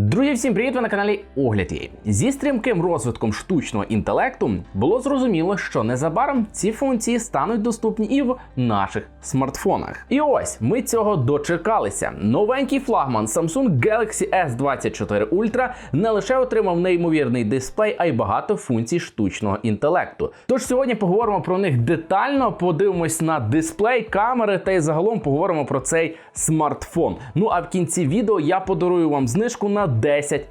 Друзі, всім привіт! Ви на каналі Огляд. Зі стрімким розвитком штучного інтелекту було зрозуміло, що незабаром ці функції стануть доступні і в наших смартфонах. І ось ми цього дочекалися. Новенький флагман Samsung Galaxy S24 Ultra не лише отримав неймовірний дисплей, а й багато функцій штучного інтелекту. Тож сьогодні поговоримо про них детально, подивимось на дисплей, камери та й загалом поговоримо про цей смартфон. Ну а в кінці відео я подарую вам знижку на 10%.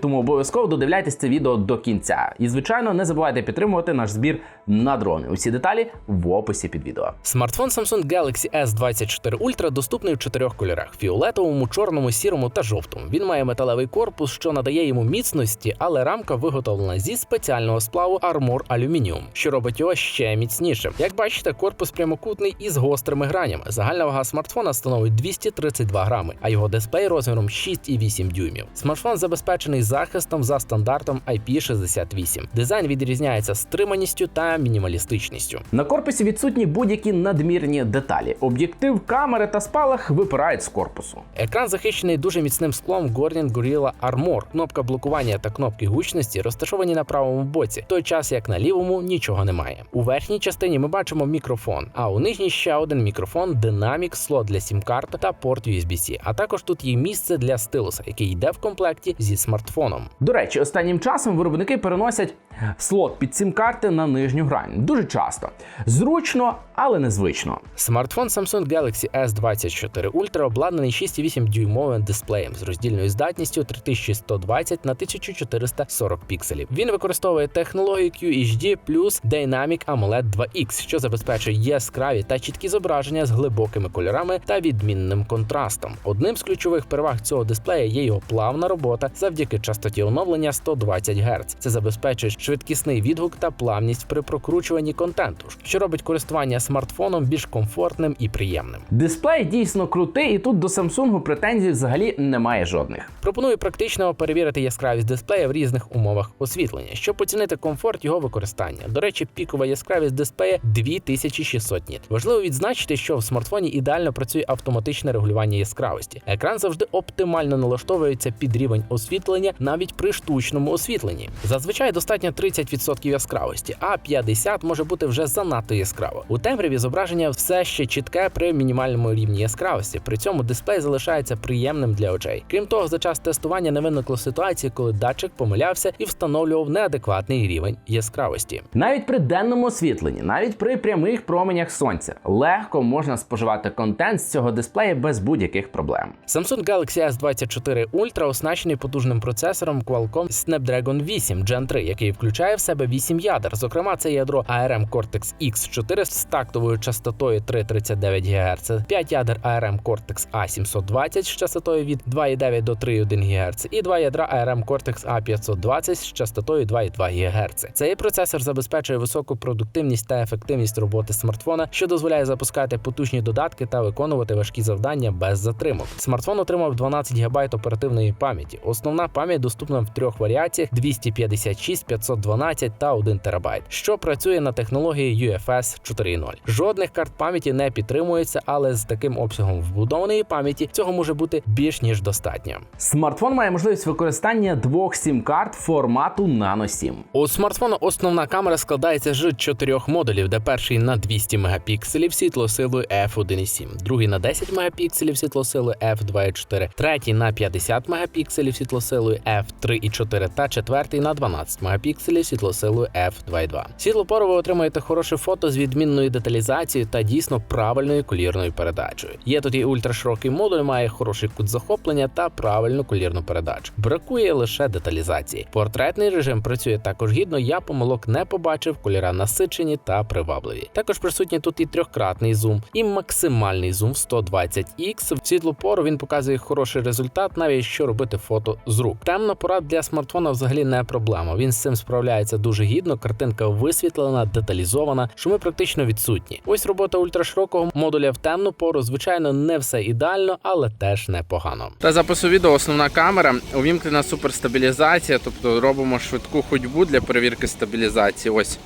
Тому обов'язково додивляйтесь це відео до кінця. І звичайно, не забувайте підтримувати наш збір на дрони. Усі деталі в описі під відео. Смартфон Samsung Galaxy S24 Ultra доступний в чотирьох кольорах: фіолетовому, чорному, сірому та жовтому. Він має металевий корпус, що надає йому міцності, але рамка виготовлена зі спеціального сплаву Armor Aluminium, що робить його ще міцнішим. Як бачите, корпус прямокутний із гострими гранями. Загальна вага смартфона становить 232 грами, а його дисплей розміром 6,8 дюймів. Смартфон забезпечений захистом за стандартом IP68. Дизайн відрізняється стриманістю та мінімалістичністю. На корпусі відсутні будь-які надмірні деталі. Об'єктив, камери та спалах випирають з корпусу. Екран захищений дуже міцним склом Gordian Gorilla Armor. Кнопка блокування та кнопки гучності розташовані на правому боці, в той час як на лівому нічого немає. У верхній частині ми бачимо мікрофон, а у нижній ще один мікрофон, динамік, слот для сім-карт та порт USB-C. А також тут є місце для стилуса, який йде в комплекті зі смартфоном. До речі, останнім часом виробники переносять слот під сім-карти на нижню грань. Дуже часто. Зручно, але незвично. Смартфон Samsung Galaxy S24 Ultra обладнаний 6,8 дюймовим дисплеєм з роздільною здатністю 3120 на 1440 пікселів. Він використовує технологію QHD плюс Dynamic AMOLED 2X, що забезпечує яскраві та чіткі зображення з глибокими кольорами та відмінним контрастом. Одним з ключових переваг цього дисплея є його плавна робота завдяки частоті оновлення 120 Гц. Це забезпечує швидкісний відгук та плавність при прокручуванні контенту, що робить користування смартфоном більш комфортним і приємним. Дисплей дійсно крутий, і тут до Samsung претензій взагалі немає жодних. Пропоную практично перевірити яскравість дисплея в різних умовах освітлення, щоб оцінити комфорт його використання. До речі, пікова яскравість дисплея 2600 ніт. Важливо відзначити, що в смартфоні ідеально працює автоматичне регулювання яскравості. Екран завжди оптимально налаштовується під рівень освітлення навіть при штучному освітленні. Зазвичай достатньо 30% яскравості, а 50 може бути вже занадто яскраво. У темряві зображення все ще чітке при мінімальному рівні яскравості. При цьому дисплей залишається приємним для очей. Крім того, за час тестування не виникло ситуації, коли датчик помилявся і встановлював неадекватний рівень яскравості. Навіть при денному освітленні, навіть при прямих променях сонця, легко можна споживати контент з цього дисплея без будь-яких проблем. Samsung Galaxy S24 Ultra оснащений потужним процесором Qualcomm Snapdragon 8 Gen 3, який включає в себе 8 ядер. Зокрема, це ядро ARM Cortex X4 з тактовою частотою 3,39 ГГц, 5 ядер ARM Cortex A720 з частотою від 2,9 до 3,1 ГГц і 2 ядра ARM Cortex A520 з частотою 2,2 ГГц. Цей процесор забезпечує високу продуктивність та ефективність роботи смартфона, що дозволяє запускати потужні додатки та виконувати важкі завдання без затримок. Смартфон отримав 12 ГБ оперативної пам'яті. Основна пам'ять доступна в трьох варіаціях: 256, 512 та 1 ТБ, що працює на технології UFS 4.0. Жодних карт пам'яті не підтримується, але з таким обсягом вбудованої пам'яті цього може бути більш ніж достатньо. Смартфон має можливість використання двох сім-карт формату Nano SIM. У смартфона основна камера складається з чотирьох модулів, де перший на 200 мегапікселів світлосилою f1.7, другий на 10 мегапікселів світлосилою f2.4, третій на 50 мегапікселів світлосилою f3.4 та четвертий на 12 мегапікселів світлосилою f2.2. Світлопору ви отримаєте хороше фото з відмінною деталізацією та дійсно правильною колірною передачею. Є тут і ультраширокий модуль, має хороший кут захоплення та правильну колірну передачу. Бракує лише деталізації. Портретний режим працює також гідно. Я помилок не побачив, кольора насичені та привабливі. Також присутній тут і трьохкратний зум, і максимальний зум в 120x. В світлу він показує хороший результат, навіть якщо робити фото з рук. Темна пора для смартфона взагалі не проблема. Він з цим справляється дуже гідно. Картинка висвітлена, деталізована, шуми практично відсутні. Ось робота ультраширокого модуля в темну пору. Звичайно, не все ідеально, але теж непогано. Та запису відео основна камера, увімкнена суперстабілізація, тобто робимо швидку ходьбу для перевірки стабілізації. Ось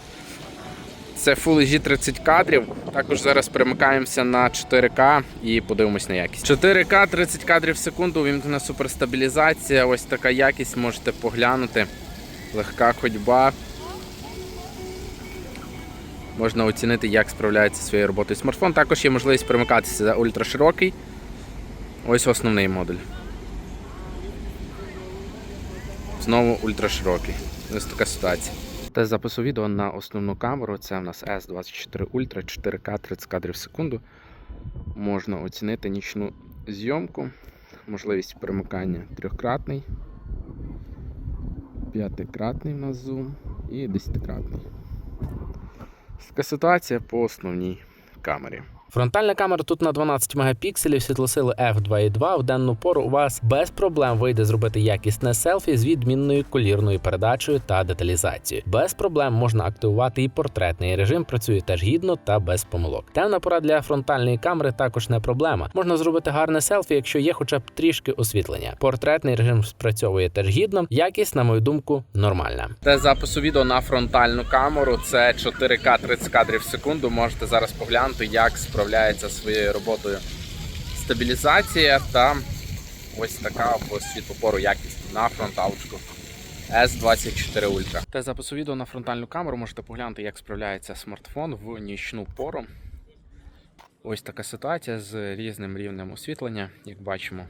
це Full HD 30 кадрів. Також зараз перемикаємося на 4К і подивимось на якість. 4К 30 кадрів в секунду, увімкнена суперстабілізація. Ось така якість можете поглянути. Легка ходьба. Можна оцінити, як справляється своєю роботою смартфон. Також є можливість перемикатися за ультраширокий. Ось основний модуль. Знову ультраширокий. Ось така ситуація. Тест запису відео на основну камеру. Це в нас S24 Ultra 4К 30 кадрів в секунду. Можна оцінити нічну зйомку, можливість перемикання трьохкратний, п'ятикратний в нас зум і десятикратний. Така ситуація по основній камері. Фронтальна камера тут на 12 мегапікселів світлосили f2.2. В денну пору у вас без проблем вийде зробити якісне селфі з відмінною колірною передачею та деталізацією. Без проблем можна активувати і портретний режим. Працює теж гідно та без помилок. Темна пора для фронтальної камери також не проблема. Можна зробити гарне селфі, якщо є хоча б трішки освітлення. Портретний режим спрацьовує теж гідно. Якість, на мою думку, нормальна. Те запису відео на фронтальну камеру. Це 4К 30 кадрів в секунду. Можете зараз поглянути, як справляється своєю роботою стабілізація та ось така по світлопору якість на фронталочку. S24 Ultra. Та запису відео на фронтальну камеру можете поглянути, як справляється смартфон в нічну пору. Ось така ситуація з різним рівнем освітлення, як бачимо.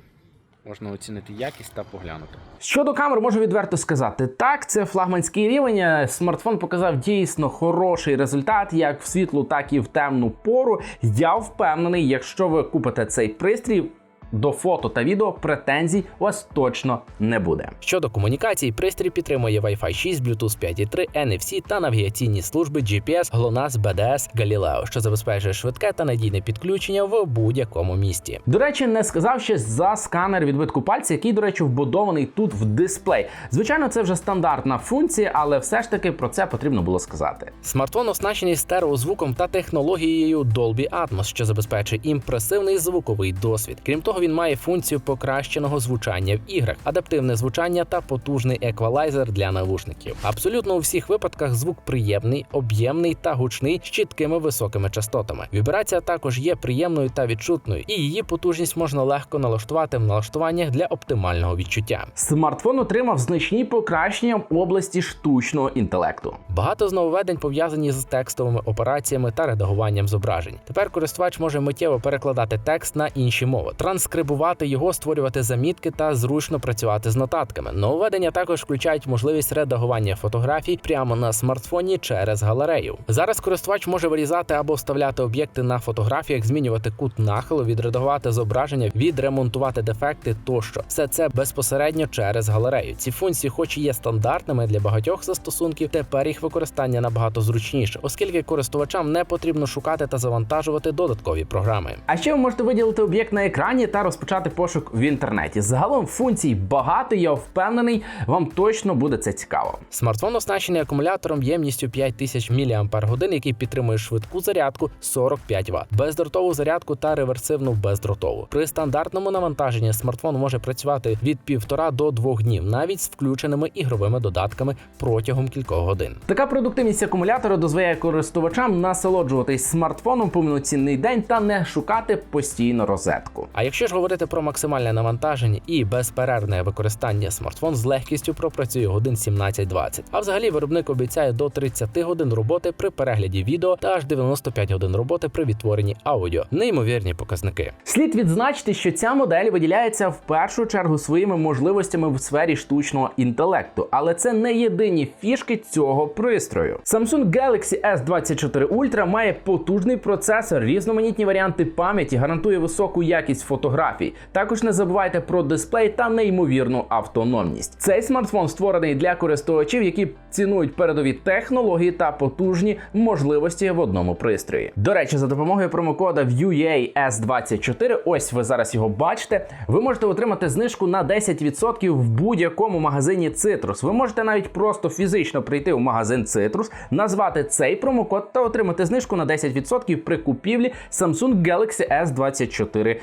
Можна оцінити якість та поглянути. Щодо камер, можу відверто сказати, так, це флагманський рівень. Смартфон показав дійсно хороший результат, як в світлу, так і в темну пору. Я впевнений, якщо ви купите цей пристрій. До фото та відео претензій у вас точно не буде. Щодо комунікацій, пристрій підтримує Wi-Fi 6, Bluetooth 5.3, NFC та навігаційні служби GPS, GLONASS, BDS, Galileo, що забезпечує швидке та надійне підключення в будь-якому місті. До речі, не сказав ще за сканер відбитку пальця, який, до речі, вбудований тут в дисплей. Звичайно, це вже стандартна функція, але все ж таки про це потрібно було сказати. Смартфон оснащений стереозвуком та технологією Dolby Atmos, що забезпечує імпресивний звуковий досвід. Крім того, він має функцію покращеного звучання в іграх, адаптивне звучання та потужний еквалайзер для навушників. Абсолютно у всіх випадках звук приємний, об'ємний та гучний з чіткими високими частотами. Вібрація також є приємною та відчутною, і її потужність можна легко налаштувати в налаштуваннях для оптимального відчуття. Смартфон отримав значні покращення в області штучного інтелекту. Багато з нововведень пов'язані з текстовими операціями та редагуванням зображень. Тепер користувач може миттєво перекладати текст на інші мови, транскрибувати його, створювати замітки та зручно працювати з нотатками. Нововведення також включають можливість редагування фотографій прямо на смартфоні через галерею. Зараз користувач може вирізати або вставляти об'єкти на фотографіях, змінювати кут нахилу, відредагувати зображення, відремонтувати дефекти тощо. Все це безпосередньо через галерею. Ці функції, хоч і є стандартними для багатьох застосунків, тепер їх використання набагато зручніше, оскільки користувачам не потрібно шукати та завантажувати додаткові програми. А ще ви можете виділити об'єкт на екрані та розпочати пошук в інтернеті. Загалом функцій багато, я впевнений, вам точно буде це цікаво. Смартфон оснащений акумулятором ємністю 5000 мАч, який підтримує швидку зарядку 45 Вт, бездротову зарядку та реверсивну бездротову. При стандартному навантаженні смартфон може працювати від 1,5 до 2 днів, навіть з включеними ігровими додатками протягом кількох годин. Така продуктивність акумулятора дозволяє користувачам насолоджуватись смартфоном повноцінний день та не шукати постійно розетку. А якщо ж говорити про максимальне навантаження і безперервне використання, смартфон з легкістю пропрацює годин 17-20. А взагалі виробник обіцяє до 30 годин роботи при перегляді відео та аж 95 годин роботи при відтворенні аудіо. Неймовірні показники. Слід відзначити, що ця модель виділяється в першу чергу своїми можливостями в сфері штучного інтелекту, але це не єдині фішки цього пристрою. Samsung Galaxy S24 Ultra має потужний процесор, різноманітні варіанти пам'яті, гарантує високу якість фотографій. Також не забувайте про дисплей та неймовірну автономність. Цей смартфон створений для користувачів, які цінують передові технології та потужні можливості в одному пристрої. До речі, за допомогою промокода VUAS24, ось ви зараз його бачите. Ви можете отримати знижку на 10% в будь-якому магазині Citrus. Ви можете навіть просто фізично прийти в магазин Citrus, назвати цей промокод та отримати знижку на 10% при купівлі Samsung Galaxy S24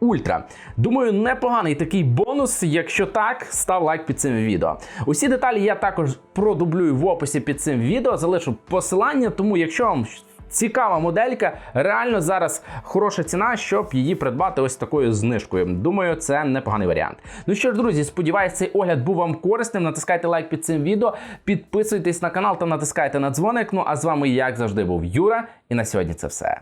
Ультра. Думаю, непоганий такий бонус. Якщо так, став лайк під цим відео. Усі деталі я також продублюю в описі під цим відео, залишу посилання, тому якщо вам цікава моделька, реально зараз хороша ціна, щоб її придбати ось такою знижкою. Думаю, це непоганий варіант. Ну що ж, друзі, сподіваюсь, цей огляд був вам корисним. Натискайте лайк під цим відео, підписуйтесь на канал та натискайте на дзвоник. Ну а з вами, як завжди, був Юра, і на сьогодні це все.